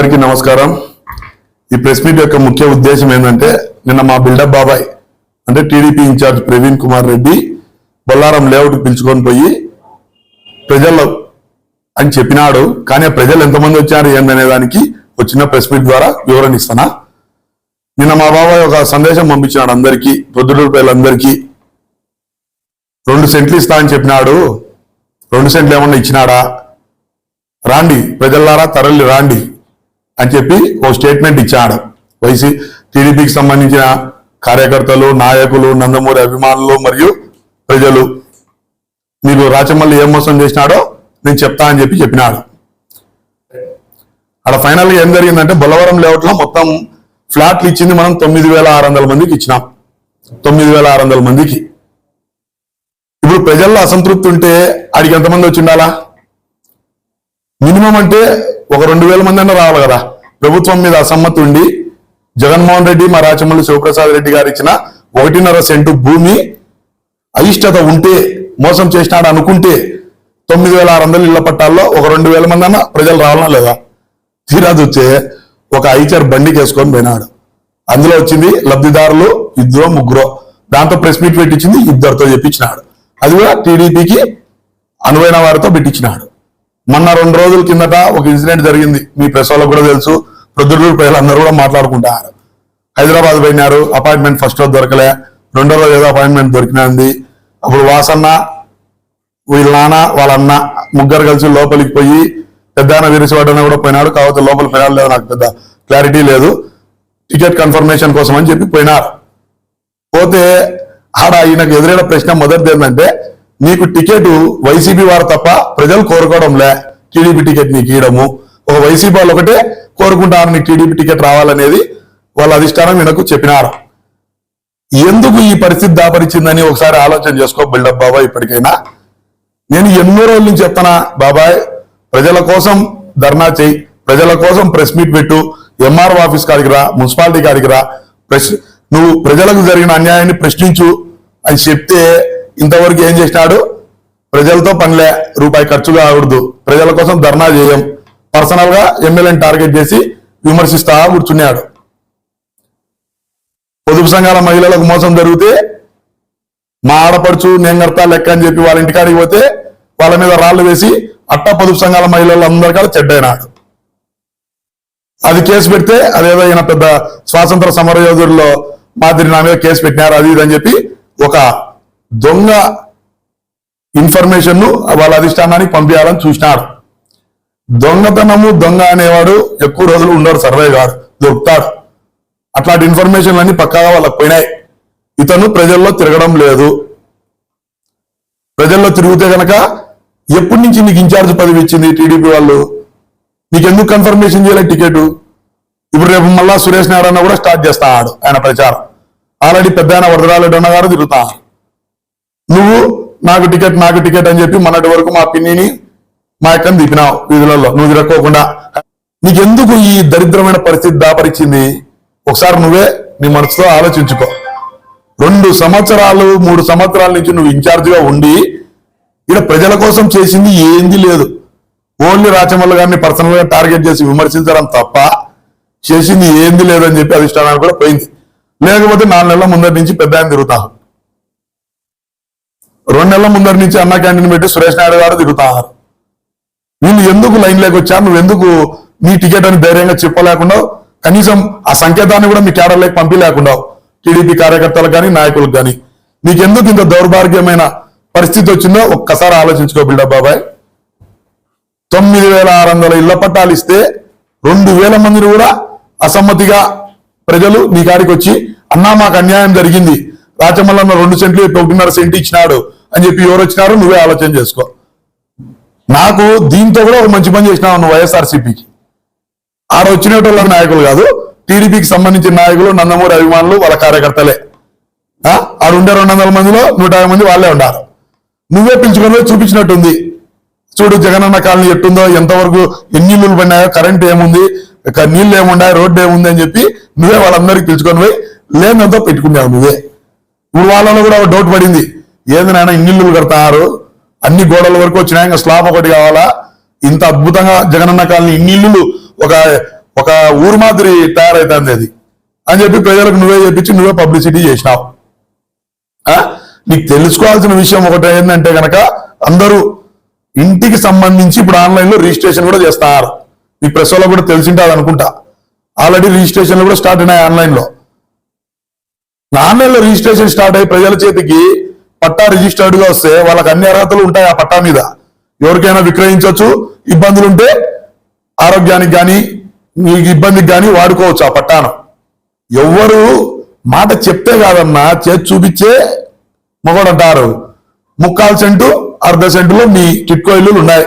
అందరికీ నమస్కారం. ఈ ప్రెస్ మీట్ యొక్క ముఖ్య ఉద్దేశం ఏంటంటే నిన్న మా బిల్డప్ బాబాయ్ అంటే TDP in-charge Praveen Kumar Reddy Bollaram layout పిలుచుకొని పోయి ప్రజల్లో అని చెప్పినాడు. కానీ ప్రజలు ఎంతమంది వచ్చారు ఏందనే దానికి వచ్చిన ప్రెస్ మీట్ ద్వారా వివరణ ఇస్తానా? నిన్న మా బాబాయ్ ఒక సందేశం పంపించినాడు అందరికీ పొద్దుటూరు ప్రజలందరికీ. రెండు సెంట్లు ఇస్తా అని చెప్పినాడు. రెండు సెంట్లు ఏమన్నా ఇచ్చినాడా? రాండి ప్రజల్లారా తరలి రాండి అని చెప్పి ఓ స్టేట్మెంట్ ఇచ్చాడు. వైసీ టీడీపీకి సంబంధించిన కార్యకర్తలు నాయకులు నందమూరి అభిమానులు మరియు ప్రజలు మీరు రాచమల్లి ఏం మోసం చేసినాడో నేను చెప్తా అని చెప్పి చెప్పినాడు. అక్కడ ఫైనల్గా ఏం జరిగిందంటే బొలవరం లేఅవుట్లో మొత్తం ఫ్లాట్లు ఇచ్చింది మనం తొమ్మిది వేల ఆరు వందల మందికి ఇచ్చినాం. తొమ్మిది వేల ఆరు వందల మందికి. ఇప్పుడు ప్రజల్లో అసంతృప్తి ఉంటే ఆడికి ఎంతమంది వచ్చి ఉండాలా? మినిమం అంటే ఒక రెండు వేల మంది అన్న రావాలి కదా. ప్రభుత్వం మీద అసమ్మతి ఉండి జగన్మోహన్ రెడ్డి మా రాచమల్లి శివప్రసాద్ రెడ్డి గారు ఇచ్చిన ఒకటిన్నర సెంటు భూమి అయిష్టత ఉంటే మోసం చేసినాడు అనుకుంటే తొమ్మిది వేల ఆరు వందల ఇళ్ళ పట్టాల్లో ఒక రెండు వేల మంది అన్న ప్రజలు రావాలా లేదా? తీరాదు వచ్చే ఒక ఐచర్ బండికి వేసుకొని పోయినాడు. అందులో వచ్చింది లబ్ధిదారులు ఇద్దరో ముగ్గురో. దాంతో ప్రెస్ మీట్ పెట్టించింది ఇద్దరితో చెప్పించినాడు. అది కూడా టీడీపీకి అనువైన వారితో పెట్టించినాడు. మొన్న రెండు రోజుల కిందట ఒక ఇన్సిడెంట్ జరిగింది. మీ ప్రెస్ వాళ్ళకు కూడా తెలుసు. ప్రొద్దుటూరు ప్రజలందరూ కూడా మాట్లాడుకుంటారు. హైదరాబాద్ పోయినారు. అపాయింట్మెంట్ ఫస్ట్ రోజు దొరకలే. రెండో రోజు ఏదో అపాయింట్మెంట్ దొరికినది. అప్పుడు వాసన్న వీళ్ళ నాన్న వాళ్ళ అన్న ముగ్గురు కలిసి లోపలికి పోయి పెద్దాన వీరశివాడన కూడా పోయినాడు. కాకపోతే లోపల పోయినాడు లేదు. నాకు పెద్ద క్లారిటీ లేదు. టికెట్ కన్ఫర్మేషన్ కోసం అని చెప్పి పోయినారు. పోతే ఆడ ఈయనకు ఎదురైన ప్రశ్న మొదటిది ఏంటంటే నీకు టికెట్ వైసీపీ వారు తప్ప ప్రజలు కోరుకోవడంలే. టీడీపీ టికెట్ నీకు ఇవ్వడము ఒక వైసీపీ వాళ్ళు ఒకటే కోరుకుంటారు నీకు టీడీపీ టికెట్ రావాలనేది వాళ్ళ అధిష్టానం ఈయనకు చెప్పినారు. ఎందుకు ఈ పరిస్థితి దాపరిచిందని ఒకసారి ఆలోచన చేసుకో బిల్డప్ బాబాయ్ ఇప్పటికైనా. నేను ఎన్నో రోజుల నుంచి చెప్తానా బాబాయ్ ప్రజల కోసం ధర్నా చేయి. ప్రజల కోసం ప్రెస్ మీట్ పెట్టు. ఎంఆర్ఓ ఆఫీస్ కాడికి రా మున్సిపాలిటీ కాడికి రా. ప్రెస్ నువ్వు ప్రజలకు జరిగిన అన్యాయాన్ని ప్రశ్నించు అని చెప్తే ఇంతవరకు ఏం చేసినాడు? ప్రజలతో పనిలే రూపాయి ఖర్చు కాకూడదు ప్రజల కోసం ధర్నా చేయం. పర్సనల్గా ఎమ్మెల్యేని టార్గెట్ చేసి విమర్శిస్తా కూర్చున్నాడు. పొదుపు సంఘాల మహిళలకు మోసం జరిగితే మా ఆడపడుచు నేను కడతా లెక్క అని చెప్పి వాళ్ళ ఇంటికాడికి పోతే వాళ్ళ మీద రాళ్ళు వేసి అట్ట పొదుపు సంఘాల మహిళలు అందరి కాడ చెడ్డైనాడు. అది కేసు పెడితే అదేదో ఈయన పెద్ద స్వాతంత్ర సమరయోధుల్లో మాదిరి నా మీద కేసు పెట్టినారు అది ఇది అని చెప్పి ఒక దొంగ ఇన్ఫర్మేషన్ను వాళ్ళ అధిష్టానానికి పంపించాలని చూసినాడు దొంగతనము దొంగ అనేవాడు ఎక్కువ రోజులు ఉండడు సర్వే కాడు దొరుకుతాడు. అట్లాంటి ఇన్ఫర్మేషన్ అన్ని పక్కాగా వాళ్ళకి పోయినాయి. ఇతను ప్రజల్లో తిరగడం లేదు. ప్రజల్లో తిరిగితే గనక ఎప్పటి నుంచి నీకు ఇన్ఛార్జ్ పదవి ఇచ్చింది టీడీపీ వాళ్ళు? నీకెందుకు కన్ఫర్మేషన్ చేయలేదు టికెట్? ఇప్పుడు రేపు మళ్ళా సురేష్ నారాయణ కూడా స్టార్ట్ చేస్తాడు ఆయన ప్రచారం. ఆల్రెడీ పెద్ద ఆయన వరదరాలు అన్న గారు తిరుగుతాడు నువ్వు నాకు టికెట్ నాకు టికెట్ అని చెప్పి మొన్నటి వరకు మా పిన్నిని మా అక్కని దిపినావు వీధులలో. నువ్వు తిరక్కోకుండా నీకెందుకు ఈ దరిద్రమైన పరిస్థితి దాపరిచింది? ఒకసారి నువ్వే నీ మనసుతో ఆలోచించుకో. రెండు సంవత్సరాలు మూడు సంవత్సరాల నుంచి నువ్వు ఇన్ఛార్జిగా ఉండి ఇక్కడ ప్రజల కోసం చేసింది ఏంది లేదు. ఓన్లీ రాచమల్ల గారిని పర్సనల్గా టార్గెట్ చేసి విమర్శించడం తప్ప చేసింది ఏంది లేదని చెప్పి అధిష్టానానికి కూడా పోయింది. లేకపోతే నాలుగు నెలల ముందటి నుంచి పెద్ద ఆయన తిరుగుతాను రెండు నెలల ముందరి నుంచి అన్న క్యాంటీన్ పెట్టి సురేష్ నాయుడు గారు తిరుగుతారు. వీళ్ళు ఎందుకు లైన్ లేక వచ్చారు? నువ్వు ఎందుకు నీ టికెట్ అని ధైర్యంగా చెప్పలేకుండా కనీసం ఆ సంకేతాన్ని కూడా మీ క్యాడర్లకు పంపించలేకుండా టీడీపీ కార్యకర్తలకు కానీ నాయకులకు కానీ నీకెందుకు ఇంత దౌర్భాగ్యమైన పరిస్థితి వచ్చిందో ఒక్కసారి ఆలోచించుకో బిల్డప్ బాబాయ్. తొమ్మిది వేల ఆరు వందల ఇళ్ళ పట్టాలు ఇస్తే రెండు వేల మందిని కూడా అసమ్మతిగా ప్రజలు నీ కాడికి వచ్చి అన్నా మాకు అన్యాయం జరిగింది. రాచమల్లన్న రెండు సెంట్లు ఒకటిన్నర సెంట్ ఇచ్చినాడు. అని చెప్పి ఎవరు వచ్చినారో నువ్వే ఆలోచన చేసుకో. నాకు దీంతో కూడా ఒక మంచి పని చేసినావు నువ్వు వైఎస్ఆర్సీపీకి. ఆడ వచ్చినటువంటి నాయకులు కాదు టీడీపీకి సంబంధించిన నాయకులు నందమూరి అభిమానులు వాళ్ళ కార్యకర్తలే. ఆ? ఆడ ఉండే రెండు వందల మందిలో నూట యాభై మంది వాళ్ళే ఉండారు. నువ్వే పిలుచుకొని పోయి చూపించినట్టుంది. చూడు జగనన్న కాలనీ ఎట్టుందో ఎంతవరకు ఎన్ని ఇల్లులు పడినాయో కరెంట్ ఏముంది నీళ్ళు ఏముండాయి రోడ్డు ఏముంది అని చెప్పి నువ్వే వాళ్ళందరికీ పిలుచుకొని పోయి లేనంతా పెట్టుకున్నావు నువ్వే. ఇప్పుడు వాళ్ళలో కూడా ఒక డౌట్ పడింది. ఏంది నాయన ఇన్ని ఇల్లులు కడతారు? అన్ని గోడల వరకు వచ్చినాయి? ఇంకా స్లాబ్ ఒకటి కావాలా? ఇంత అద్భుతంగా జగనన్న కాలనీ ఇన్ని ఇల్లులు ఒక ఒక ఊరు మాదిరి తయారైతుంది అది. అని చెప్పి ప్రజలకు నువ్వే చెప్పించి నువ్వే పబ్లిసిటీ చేసినావు. ఆ? నీకు తెలుసుకోవాల్సిన విషయం ఒకటి ఏంటంటే కనుక అందరూ ఇంటికి సంబంధించి ఇప్పుడు ఆన్లైన్లో రిజిస్ట్రేషన్ కూడా చేస్తారు. మీ ప్రెస్లో కూడా తెలిసింటారు అనుకుంటా. ఆల్రెడీ రిజిస్ట్రేషన్లు కూడా స్టార్ట్ అయినాయి ఆన్లైన్లో. ఆన్లైన్లో రిజిస్ట్రేషన్ స్టార్ట్ అయ్యి ప్రజల చేతికి పట్టా రిజిస్టర్డ్గా వస్తే వాళ్ళకి అన్ని అర్హతలు ఉంటాయి ఆ పట్టా మీద. ఎవరికైనా విక్రయించవచ్చు ఇబ్బందులు ఉంటే ఆరోగ్యానికి కానీ మీకు ఇబ్బందికి కానీ వాడుకోవచ్చు ఆ పట్టాను. ఎవ్వరు మాట చెప్తే కాదన్నా చేతి చూపించే మొగడంటారు. ముక్కాలు సెంటు అర్ధ సెంటులో మీ టిట్కో ఇల్లులు ఉన్నాయి.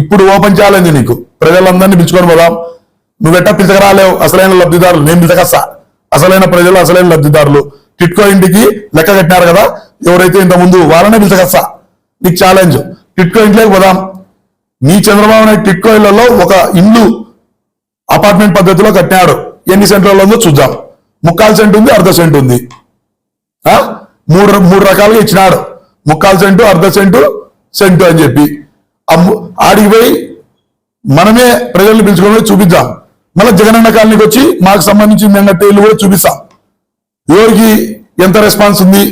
ఇప్పుడు ఓపెన్ ఛాలెంజ్ నీకు. ప్రజలందరినీ పిలుచుకొని పోదాం. నువ్వెట్టా పిలుచకరాలేవు అసలైన లబ్ధిదారులు. నేను పిలుచకస్తా అసలైన ప్రజలు అసలైన లబ్ధిదారులు. టిట్కో ఇంటికి లెక్క కట్టినారు కదా ఎవరైతే ఇంత ముందు వాళ్ళనే పిలిచకస్తా నీకు ఛాలెంజ్ టిట్కో ఇంట్లోకి పోదాం. మీ చంద్రబాబు నాయుడు టిట్కో ఇళ్ళలో ఒక ఇల్లు అపార్ట్మెంట్ పద్ధతిలో కట్టినాడు. ఎన్ని సెంట్లలో ఉందో చూద్దాం. ముక్కాల్ సెంట్ ఉంది అర్ధ సెంట్ ఉంది. మూడు మూడు రకాలుగా ఇచ్చినాడు. ముక్కాల్ సెంటు అర్ధ సెంటు సెంటు అని చెప్పి. ఆడికి పోయి మనమే ప్రజల్ని పిలుచుకొని చూపిద్దాం. మళ్ళీ జగనన్న కాలనీకి వచ్చి మాకు సంబంధించిన ఏంటంటే ఇల్లు కూడా చూపిస్తాం. ఎవరికి ఎంత రెస్పాన్స్ ఉంది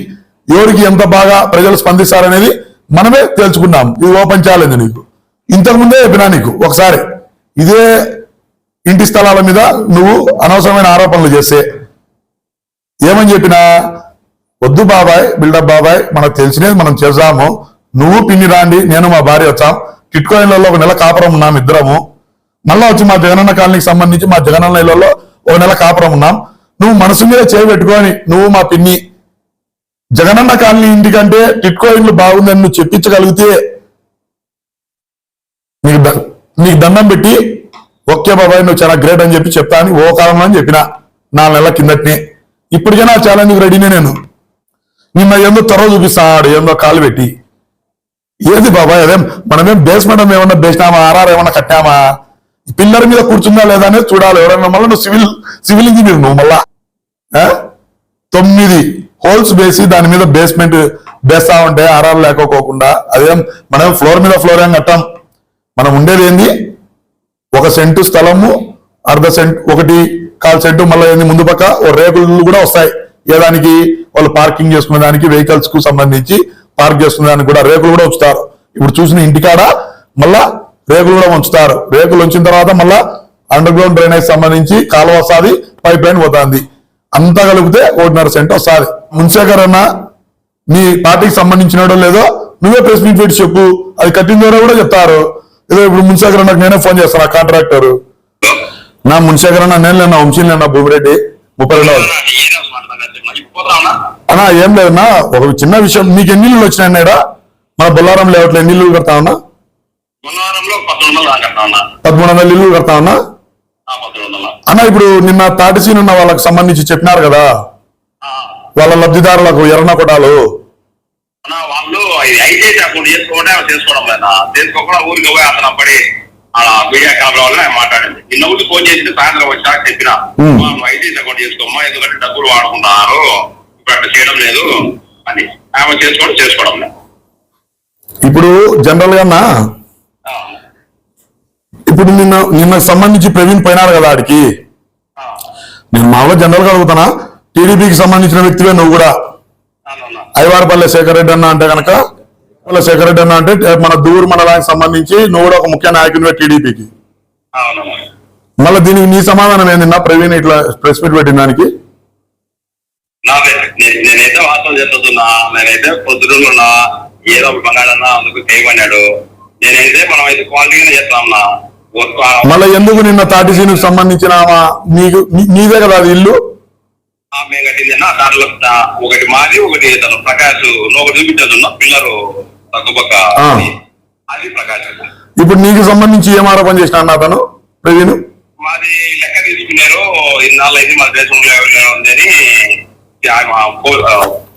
ఎవరికి ఎంత బాగా ప్రజలు స్పందిస్తారనేది మనమే తెలుసుకున్నాం ఇది ఓపెన్ ఛాలెంజ్ నీకు. ఇంతకు ముందే చెప్పినా నీకు ఒకసారి. ఇదే ఇంటి స్థలాల మీద నువ్వు అనవసరమైన ఆరోపణలు చేస్తే ఏమని చెప్పినా వద్దు బాబాయ్ బిల్డప్ బాబాయ్ మనకు తెలిసినది మనం చేద్దాము. నువ్వు పిన్ని రాండి నేను మా భార్య వచ్చాం. టిట్కోయిన్లలో ఒక నెల కాపురం ఉన్నాం ఇద్దరము. మళ్ళా వచ్చి మా జగనన్న కాలనీకి సంబంధించి మా జగనన్న ఇళ్ళలో ఒక నెల కాపురం ఉన్నాం. నువ్వు మనసు మీద చేయి నువ్వు మా పిన్ని. జగనన్న కాలనీ ఇంటికంటే టిట్కో ఇల్లు బాగుందని నువ్వు చెప్పించగలిగితే నీకు నీకు దండం పెట్టి ఓకే బాబాయ్ నువ్వు చాలా గ్రేట్ అని చెప్పి చెప్తా అని ఓ కాలంలో అని చెప్పిన నాలుగు నెలల కిందటినే. ఇప్పటికైనా ఆ ఛాలెంజ్ రెడీనే నేను. నిన్న ఏందో త్వర చూపిస్తాడు ఏందో కాలు పెట్టి. ఏది బాబాయ్ అదేం మనమేం బేస్మెంట్ ఏమన్నా బేసినామా ఆర్ఆర్ ఏమన్నా కట్టామా? పిల్లర్ మీద కూర్చుందా లేదా అనేది చూడాలి. ఎవరైనా మళ్ళీ నువ్వు సివిల్ సివిల్ ఇంజనీర్ నువ్వు మళ్ళా. తొమ్మిది హోల్స్ వేసి దాని మీద బేస్మెంట్ వేస్తా ఉంటే ఆరాలు లేకపోకుండా అదేం మనం ఫ్లోర్ మీద ఫ్లోర్ ఏం కట్టాం? మనం ఉండేది ఏంది? ఒక సెంటు స్థలము అర్ధ సెంట్ ఒకటి కాల్ సెంటు మళ్ళీ ఏంది ముందు పక్క ఓ రేకులు కూడా వస్తాయి. ఏ దానికి? వాళ్ళు పార్కింగ్ చేసుకునే దానికి వెహికల్స్కు సంబంధించి పార్క్ చేసుకునే దానికి కూడా రేకులు కూడా ఉంచుతారు. ఇప్పుడు చూసిన ఇంటికాడ మళ్ళా రేకులు కూడా ఉంచుతారు. రేకులు ఉంచిన తర్వాత మళ్ళా అండర్ గ్రౌండ్ డ్రైనేజ్ సంబంధించి కాలువ వస్తుంది పైప్ లైన్ పోతుంది. అంతా కలిపితే ఒకటిన్నర సెంట్ వస్తుంది మున్సేకర్ అన్న నీ పార్టీకి సంబంధించినడో లేదో నువ్వే ప్రెస్ మీట్ పెట్టి చెప్పు. అది కట్టిన ద్వారా కూడా చెప్తారు. ఏదో ఇప్పుడు మున్సేకర్ అన్నకు నేనే ఫోన్ చేస్తాను ఆ కాంట్రాక్టర్. నా మున్సేకర్ అన్న నేను లేనా? వంశీ లేనా? భూమిరెడ్డి ముప్పై అన్నా ఏం లేదన్నా ఒక చిన్న విషయం. నీకు ఎన్ని ఇల్లు వచ్చినాయి అన్నాడా? మన బొల్లారం లేఅవుట్లో ఎన్ని ఇల్లు కడతా ఉన్నా పదమూడు వందల ఇల్లు కడతా ఉన్నా అన్న ఇప్పుడు నిన్న తాటిసీన్ ఉన్న వాళ్ళకి సంబంధించి చెప్పినారు కదా? వాళ్ళ లబ్ధిదారులకు ఎర్రన అన్న వాళ్ళు అకౌంట్ చేసుకోవడం ఆమె చేసుకోవడం లేదా చేసుకోకుండా ఊరికి పోయి అతను మీడియా వల్ల మాట్లాడింది. నిన్న ఊరికి ఫోన్ చేసి సాయంత్రం వచ్చాక చెప్పిన. వాళ్ళు అకౌంట్ చేసుకోమ్మా ఎందుకంటే డబ్బులు వాడుకున్నారు ఇప్పుడు అట్లా చేయడం లేదు అని. ఆమె చేసుకోవడం చేసుకోవడం లేదు. ఇప్పుడు జనరల్గా ఇప్పుడు నిన్న నిన్న సంబంధించి ప్రవీణ్ పోయినారు కదా ఆడికి. నేను మామూలుగా జనరల్గా అడుగుతానా టీడీపీకి సంబంధించిన వ్యక్తివే నువ్వు కూడా. ఐవారపల్లె శేఖర్ రెడ్డి అన్న అంటే కనుక పల్లె శేఖర్ రెడ్డి అన్న అంటే మన దూరు మండలానికి సంబంధించి నువ్వు కూడా ఒక ముఖ్య నాయకునివే టీడీపీకి. మళ్ళీ దీనికి నీ సమాధానం ఏందన్నా ప్రవీణ్ ఇట్లా ప్రెస్ మీట్ పెట్టిన దానికి? నేనైతే వాస్తవం చెప్తున్నా నేనైతే పొద్దున్న ఏదో బంగాళన్నా అందుకు చేయమన్నాడు నేనైతే మనం అయితే క్వాలిటీగానే వర్క్ మళ్ళీ ఎందుకు నిన్న తాటి సీనుకు సంబంధించిన ఆమె నీకు నీదే కదా అది ఇల్లు? కట్టిందన్న దాంట్లో ఒకటి మాది ఒకటి తను ప్రకాష్ ఒకటి పిల్లలు తగ్గుపక్క. అది. ప్రకాష్ ఇప్పుడు నీకు సంబంధించి ఏం ఆరోపణ చేసిన అన్న అతను? ప్రవీణ్? మాది లెక్క తీసుకున్నారు. ఇన్నాళ్ళు అయితే మన దేశంలో ఎవరు ఉందని ఆయన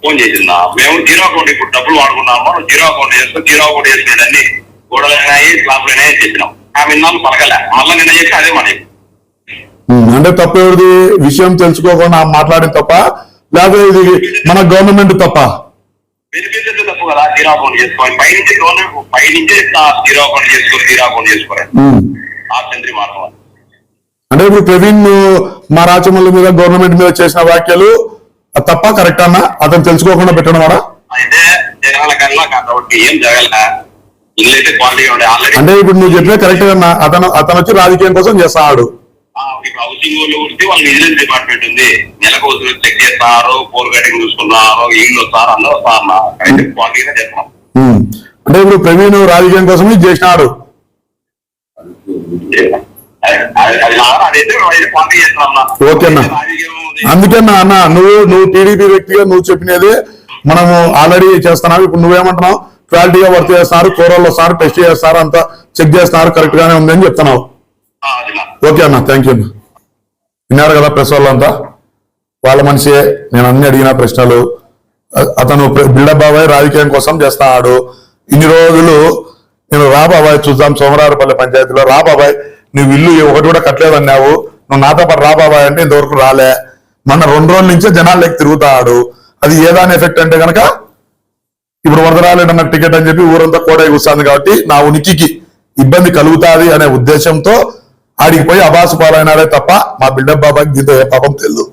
ఫోన్ చేసిందా? మేము జీరో అకౌంట్ ఇప్పుడు డబ్బులు వాడుకున్నాము. జీరో అకౌంట్ చేస్తూ జీరో అకౌంట్ చేసుకునేదాన్ని గోడలైనాయి స్లాబ్లైనాయి అని చెప్పినాం. ఆమె ఇన్నాళ్ళు పలకలే. మళ్ళీ నిన్న చెప్పి అదే మాట ఉమ్, అంటే తప్ప ఎవరిది? విషయం తెలుసుకోకుండా ఆమె మాట్లాడిన తప్ప లేకపోతే ఇది మన గవర్నమెంట్ తప్ప? తప్పు కదా జీరో అకౌంట్ చేసుకోవాలి. పై నుంచి గవర్నమెంట్ పై నుంచి జీరో అకౌంట్ చేసుకోవాలి జీరో అకౌంట్ చేసుకోవాలి. ఉమ్. ఆప్షన్ త్రీ మార్గం అంటే ఇప్పుడు ప్రవీణ్ మా రాచమల్లి మీద గవర్నమెంట్ మీద చేసిన వ్యాఖ్యలు తప్ప కరెక్ట్ అన్న? అతను తెలుసుకోకుండా పెట్టడం వాడా? అయితే జగనాల కన్నా కాబట్టి ఏం జగల ఇల్లు అయితే క్వాలిటీగా ఉండే. ఆల్రెడీ అంటే ఇప్పుడు నువ్వు చెప్పిన కరెక్ట్ అన్న అతను అతను వచ్చి రాజకీయం కోసం చేస్తాడు. ఇప్పుడు హౌసింగ్ వాళ్ళు ఉంటే వాళ్ళ విజిలెన్స్ డిపార్ట్మెంట్ ఉంది. నెలకు చెక్ చేస్తారు పోల్ కటింగ్ చూసుకున్నారు ఇల్లు వస్తారు అందరూ వస్తారు క్వాలిటీగా చెప్తున్నాం ఉమ్. అంటే ఇప్పుడు ప్రవీణ్ రాజకీయం కోసం చేసినాడు. అది- అది అది నా- అదైతే అదైతే క్వాలిటీ చేస్తున్నాం అన్న. ఓకే అన్న. రాజకీయం ఉంది. అందుకే నా అన్న నువ్వు నువ్వు టీడీపీ వ్యక్తిగా నువ్వు చెప్పినది మనము ఆల్రెడీ చేస్తున్నావు. ఇప్పుడు నువ్వేమంటున్నావు? క్వాలిటీగా వర్క్ చేస్తున్నారు కూరల్లో వస్తారు టెస్ట్ చేస్తారు అంతా చెక్ చేస్తున్నారు కరెక్ట్ గానే ఉంది అని చెప్తున్నావు. ఓకే అన్న థ్యాంక్ యూ అన్న. విన్నారు కదా ప్రెస్ వాళ్ళంతా? వాళ్ళ మనిషే నేను అన్ని అడిగిన ప్రశ్నలు. అతను బిల్డప్ బాబాయ్ రాజకీయం కోసం చేస్తాడు ఇన్ని రోజులు నేను రా బాబాయ్ చూద్దాం సోమరారపల్లి పంచాయతీలో. రా బాబాయ్ నువ్వు ఇల్లు ఒకటి కూడా కట్టలేదు అన్నావు నువ్వు నాతో పాటు రా బాబాయ్ అంటే ఇంతవరకు రాలే. మొన్న రెండు రోజుల నుంచే జనాల్లోకి తిరుగుతాడు. అది ఏదాని ఎఫెక్ట్ అంటే కనుక ఇప్పుడు వరదరాలేడన్న టికెట్ అని చెప్పి ఊరంతా కోడై కూర్చుంది కాబట్టి నా ఉనికికి ఇబ్బంది కలుగుతాది అనే ఉద్దేశంతో ఆడికి పోయి అబాసు పాలైనాడే తప్ప మా బిల్డప్ బాబాకి దీంతో ఏ పాపం తెలియదు.